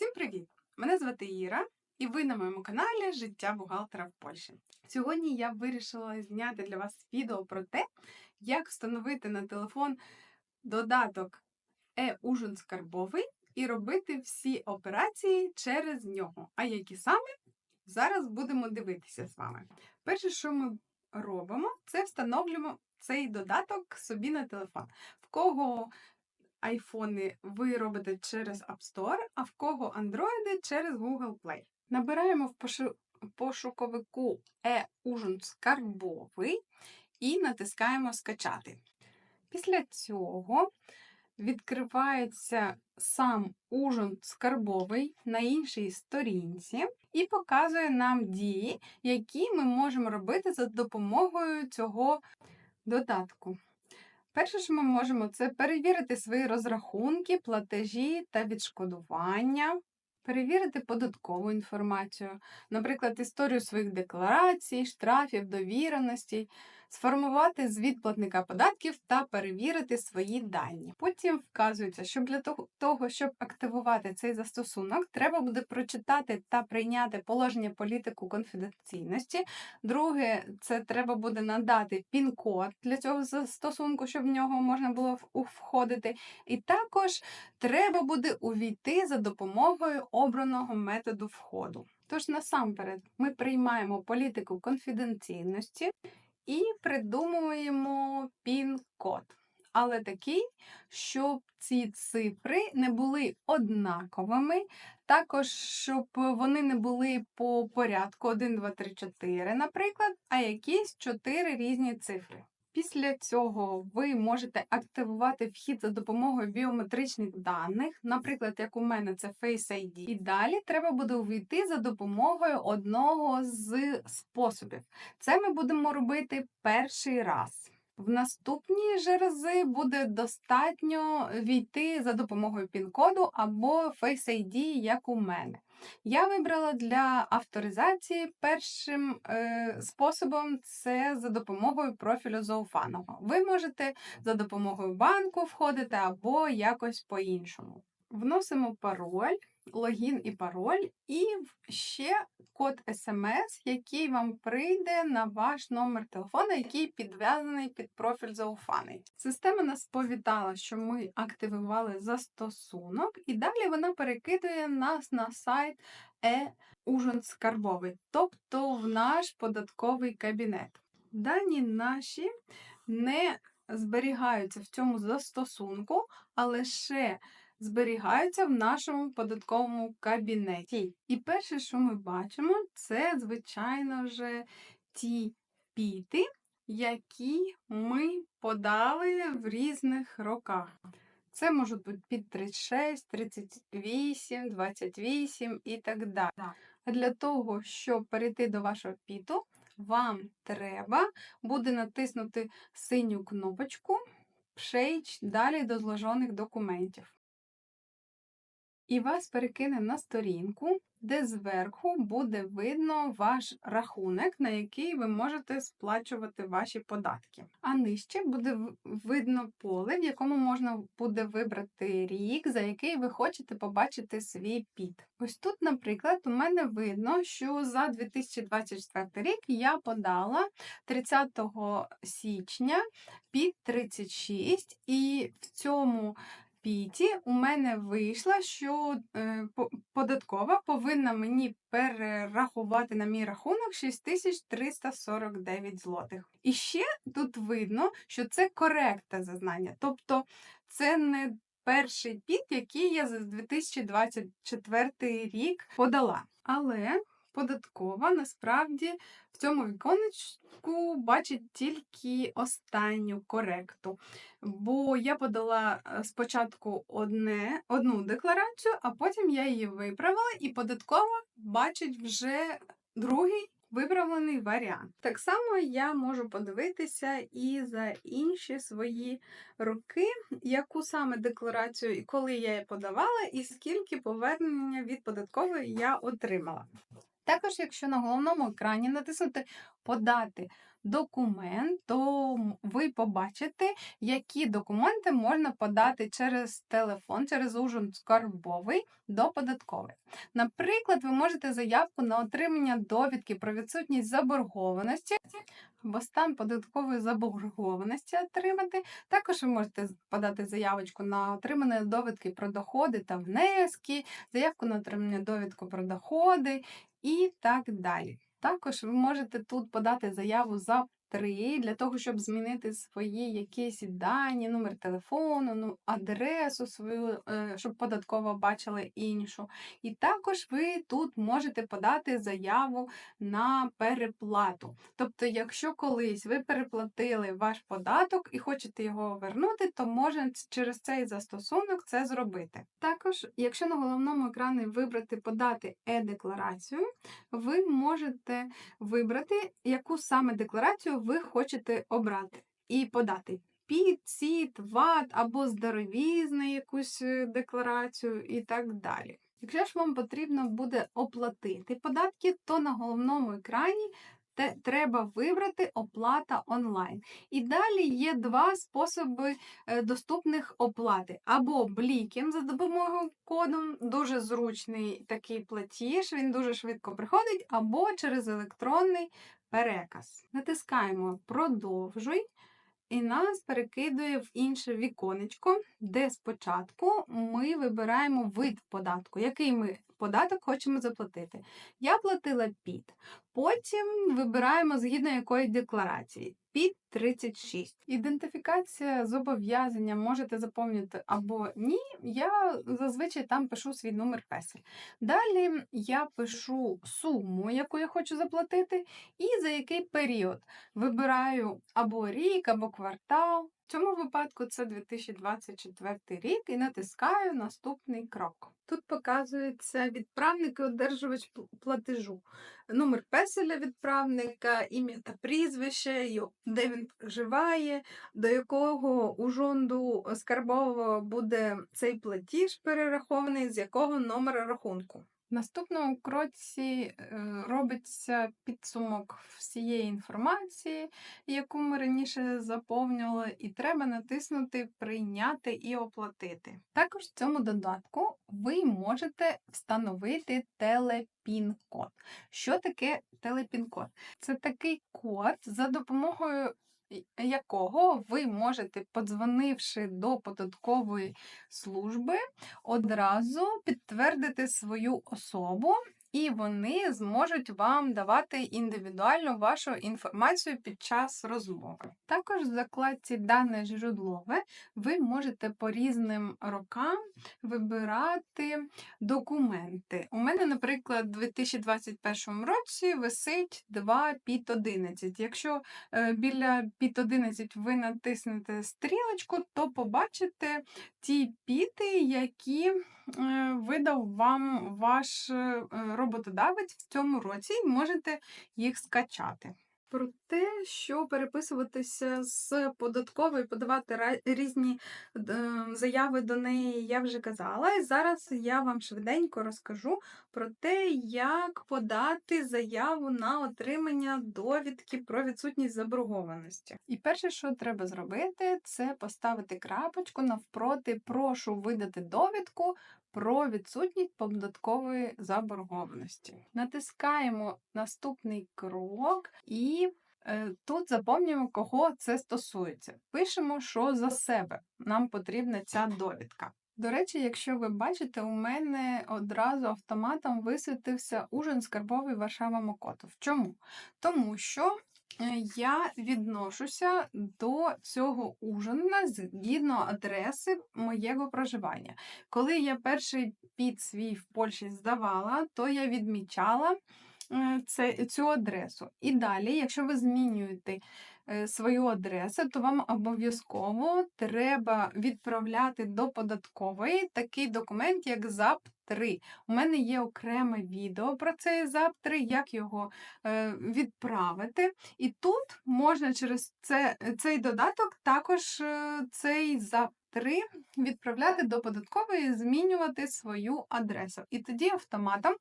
Всім привіт! Мене звати Іра, і ви на моєму каналі Життя бухгалтера в Польщі. Сьогодні я вирішила зняти для вас відео про те, як встановити на телефон додаток e-ужин скарбовий і робити всі операції через нього. А які саме зараз будемо дивитися з вами. Перше, що ми робимо, це встановлюємо цей додаток собі на телефон. В кого айфони ви робите через App Store, а в кого андроїди через Google Play. Набираємо в пошу- пошуковику e-ужин скарбовий і натискаємо скачати. Після цього відкривається сам ужин скарбовий на іншій сторінці і показує нам дії, які ми можемо робити за допомогою цього додатку. Перше, що ми можемо, це перевірити свої розрахунки, платежі та відшкодування, перевірити податкову інформацію, наприклад, історію своїх декларацій, штрафів, довіреностей, сформувати звіт платника податків та перевірити свої дані. Потім вказується, що для того- щоб активувати цей застосунок, треба буде прочитати та прийняти положення політику конфіденційності. Друге, це треба буде надати пін-код для цього застосунку, щоб в нього можна було входити. І також треба буде увійти за допомогою обраного методу входу. Тож насамперед ми приймаємо політику конфіденційності і придумуємо пін-код. Але такий, щоб ці цифри не були однаковими, також щоб вони не були по порядку 1, 2, 3, 4, наприклад, а якісь 4 різні цифри. Після цього ви можете активувати вхід за допомогою біометричних даних, наприклад, як у мене це Face ID. І далі треба буде увійти за допомогою одного з способів. Це ми будемо робити перший раз. В наступні ж рази буде достатньо війти за допомогою пін-коду або Face ID, як у мене. Я вибрала для авторизації першим е, способом це за допомогою профілю зауфаного. Ви можете за допомогою банку входити або якось по-іншому. Вносимо пароль, логін і пароль, і ще код SMS, який вам прийде на ваш номер телефона, який підв'язаний під профіль зауфаний. Система нас повідала, що ми активували застосунок, і далі вона перекидує нас на сайт e-ужин скарбовий, тобто в наш податковий кабінет. Дані наші не зберігаються в цьому застосунку, а лише зберігаються в нашому податковому кабінеті. І перше, що ми бачимо, це, звичайно ж, ті піти, які ми подали в різних роках. Це можуть бути під 36, 38, 28 і так далі. А для того, щоб перейти до вашого піту, вам треба буде натиснути синю кнопочку «Пшейч далі до зложених документів. І вас перекине на сторінку, де зверху буде видно ваш рахунок, на який ви можете сплачувати ваші податки. А нижче буде видно поле, в якому можна буде вибрати рік, за який ви хочете побачити свій піт. Ось тут, наприклад, у мене видно, що за 2024 рік я подала 30 січня під 36, і в цьому піті у мене вийшло, що е, податкова повинна мені перерахувати на мій рахунок 6349 злотих. І ще тут видно, що це коректне зазнання, тобто це не перший піт, який я за 2024 рік подала. Але податкова насправді в цьому віконечку бачить тільки останню коректу. Бо я подала е, спочатку одне, одну декларацію, а потім я її виправила, і податкова бачить вже другий виправлений варіант. Так само я можу подивитися і за інші свої роки, яку саме декларацію і коли я її подавала, і скільки повернення від податкової я отримала. Також, якщо на головному екрані натиснути Подати документ, то ви побачите, які документи можна подати через телефон, через ужин скарбовий до податкової. Наприклад, ви можете заявку на отримання довідки про відсутність заборгованості або стан податкової заборгованості отримати. Також ви можете подати заявочку на отримання довідки про доходи та внески, заявку на отримання довідку про доходи і так далі. Також ви можете тут подати заяву за 3 для того, щоб змінити свої якісь дані, номер телефону, ну, адресу свою, е, щоб податкова бачила іншу. І також ви тут можете подати заяву на переплату. Тобто, якщо колись ви переплатили ваш податок і хочете його вернути, то можна через цей застосунок це зробити. Також, якщо на головному екрані вибрати подати е-декларацію, ви можете вибрати, яку саме декларацію ви хочете обрати і подати. ПІТ, СІТ, ВАТ або здоровізну якусь е, декларацію і так далі. Якщо ж вам потрібно буде оплатити податки, то на головному екрані треба вибрати оплата онлайн. І далі є два способи е, доступних оплати. Або блікін за допомогою кодом, дуже зручний такий платіж, він дуже швидко приходить, або через електронний переказ. Натискаємо Продовжуй. І нас перекидує в інше віконечко, де спочатку ми вибираємо вид податку, який ми податок хочемо заплатити. Я платила ПІТ. Потім вибираємо згідно якої декларації. ПІТ 36. Ідентифікація зобов'язання можете заповнити або ні. Я зазвичай там пишу свій номер песель. Далі я пишу суму, яку я хочу заплатити, і за який період. Вибираю або рік, або квартал. В цьому випадку це 2024 рік і натискаю наступний крок. Тут показується відправник і одержувач платежу, номер песеля відправника, ім'я та прізвище, де він проживає, до якого ужонду скарбового буде цей платіж перерахований, з якого номера рахунку. Наступному кроці е, робиться підсумок всієї інформації, яку ми раніше заповнювали, і треба натиснути Прийняти і оплатити. Також в цьому додатку ви можете встановити телепін-код. Що таке телепін-код? Це такий код, за допомогою якого ви можете, подзвонивши до податкової служби, одразу підтвердити свою особу, і вони зможуть вам давати індивідуальну вашу інформацію під час розмови. Також в закладці Дане житлове ви можете по різним рокам вибирати документи. У мене, наприклад, у 2021 році висить 2 піт 11. Якщо е, біля піт 11 ви натиснете стрілочку, то побачите ті піти, які видав вам ваш е, роботодавець в цьому році, і можете їх скачати. Про те, що переписуватися з податковою, подавати різні е, заяви до неї, я вже казала. І зараз я вам швиденько розкажу про те, як подати заяву на отримання довідки про відсутність заборгованості. І перше, що треба зробити, це поставити крапочку навпроти прошу видати довідку про відсутність податкової заборгованості. Натискаємо наступний крок і е, тут заповнюємо, кого це стосується. Пишемо, що за себе нам потрібна ця довідка. До речі, якщо ви бачите, у мене одразу автоматом висвітився ужин скарбовий Варшава Мокотов. Чому? Тому що я відношуся до цього ужина згідно адреси моєго проживання. Коли я перший під свій в Польщі здавала, то я відмічала е, це, цю адресу. І далі, якщо ви змінюєте е, свою адресу, то вам обов'язково треба відправляти до податкової такий документ, як ЗАП-3. У мене є окреме відео про цей ЗАП-3, як його е, відправити. І тут можна через це, цей додаток також е, цей ЗАП 3 відправляти до податкової, змінювати свою адресу. І тоді автоматом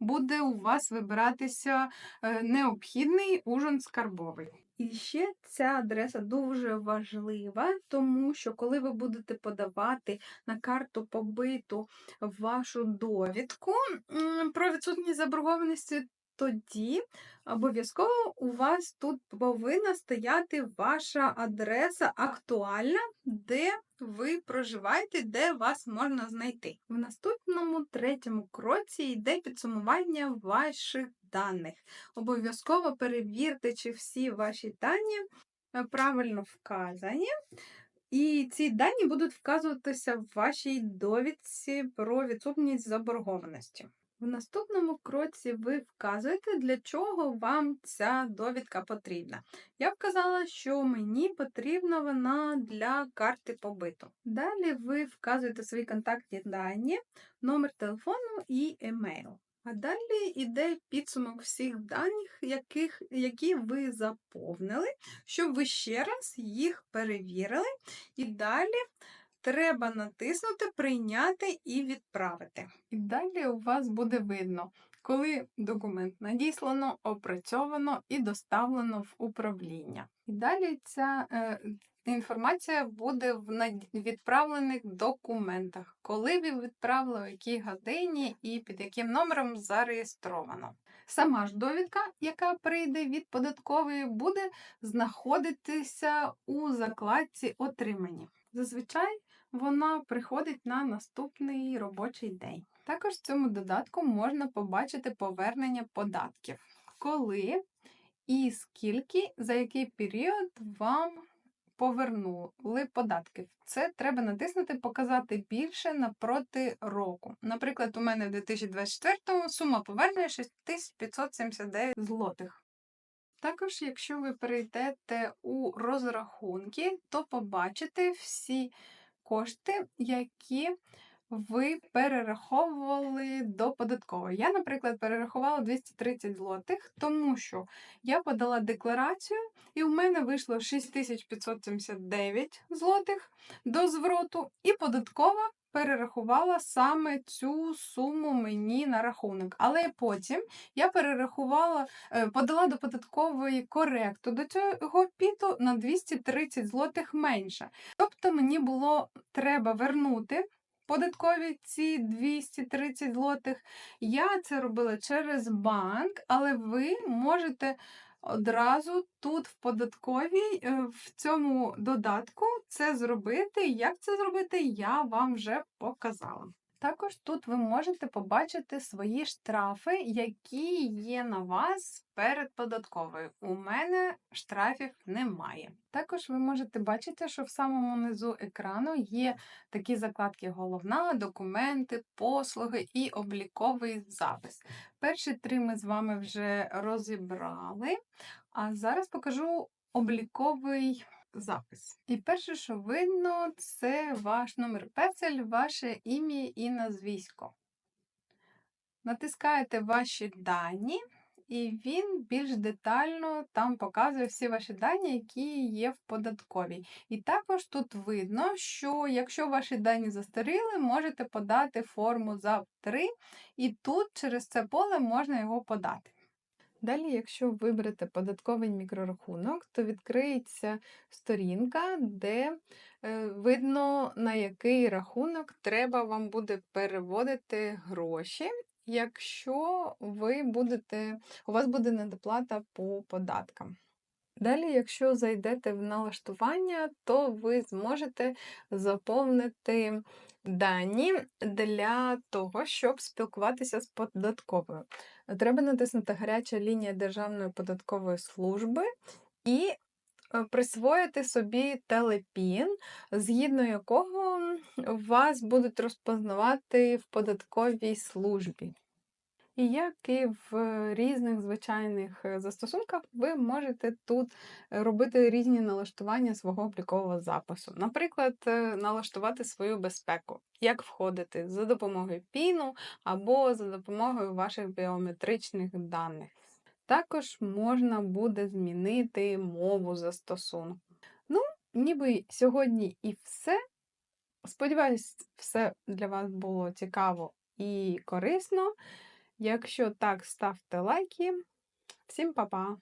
буде у вас вибиратися е, необхідний ужин скарбовий. І ще ця адреса дуже важлива, тому що коли ви будете подавати на карту побиту вашу довідку про відсутність заборгованості, тоді обов'язково у вас тут повинна стояти ваша адреса актуальна, де ви проживаєте, де вас можна знайти. В наступному третьому кроці йде підсумування ваших даних. Обов'язково перевірте, чи всі ваші дані е, правильно вказані. І ці дані будуть вказуватися в вашій довідці про відсутність заборгованості. В наступному кроці ви вказуєте, для чого вам ця довідка потрібна. Я вказала, що мені потрібна вона для карти побиту. Далі ви вказуєте свої контактні дані, номер телефону і емейл. А далі йде підсумок всіх даних, яких, які ви заповнили, щоб ви ще раз їх перевірили. І далі треба натиснути Прийняти і відправити. І далі у вас буде видно, коли документ надіслано, опрацьовано і доставлено в управління. І далі ця е, інформація буде в відправлених документах, коли ви відправили, в якій годині і під яким номером зареєстровано. Сама ж довідка, яка прийде від податкової, буде знаходитися у закладці Отримані. Зазвичай вона приходить на наступний робочий день. Також в цьому додатку можна побачити повернення податків, коли і скільки, за який період вам повернули податки. Це треба натиснути Показати більше напроти року. Наприклад, у мене в 2024 сума повернення 6579 злотих. Також, якщо ви перейдете у розрахунки, то побачите всі кошти, які ви перераховували до податкової. Я, наприклад, перерахувала 230 злотих, тому що я подала декларацію, і у мене вийшло 6579 злотих до звороту, і податкова перерахувала саме цю суму мені на рахунок. Але потім я перерахувала, е, подала до податкової коректу до цього піту на 230 злотих менше. Тобто мені було треба вернути податкові ці 230 злотих. Я це робила через банк, але ви можете одразу тут в податковій е, в цьому додатку це зробити. Як це зробити, я вам вже показала. Також тут ви можете побачити свої штрафи, які є на вас перед податковою. У мене штрафів немає. Також ви можете бачити, що в самому низу екрану є такі закладки: головна, документи, послуги і обліковий запис. Перші три ми з вами вже розібрали, а зараз покажу обліковий запис. І перше, що видно, це ваш номер песель, ваше ім'я і назвісько. Натискаєте ваші дані, і він більш детально там показує всі ваші дані, які є в податковій. І також тут видно, що якщо ваші дані застаріли, можете подати форму ЗАП 3, і тут через це поле можна його подати. Далі, якщо виберете податковий мікрорахунок, то відкриється сторінка, де е, видно, на який рахунок треба вам буде переводити гроші, якщо ви будете, у вас буде недоплата по податкам. Далі, якщо зайдете в налаштування, то ви зможете заповнити дані для того, щоб спілкуватися з податковою. Треба натиснути гаряча лінія Державної податкової служби і е, присвоїти собі телепін, згідно якого вас будуть розпознавати в податковій службі. І як і в різних звичайних е, застосунках, ви можете тут е, робити різні налаштування свого облікового запису. Наприклад, налаштувати свою безпеку, як входити за допомогою піну або за допомогою ваших біометричних даних. Також можна буде змінити мову застосунку. Ну, ніби сьогодні і все. Сподіваюсь, все для вас було цікаво і корисно. Якщо так, ставте лайки. Всім па-па!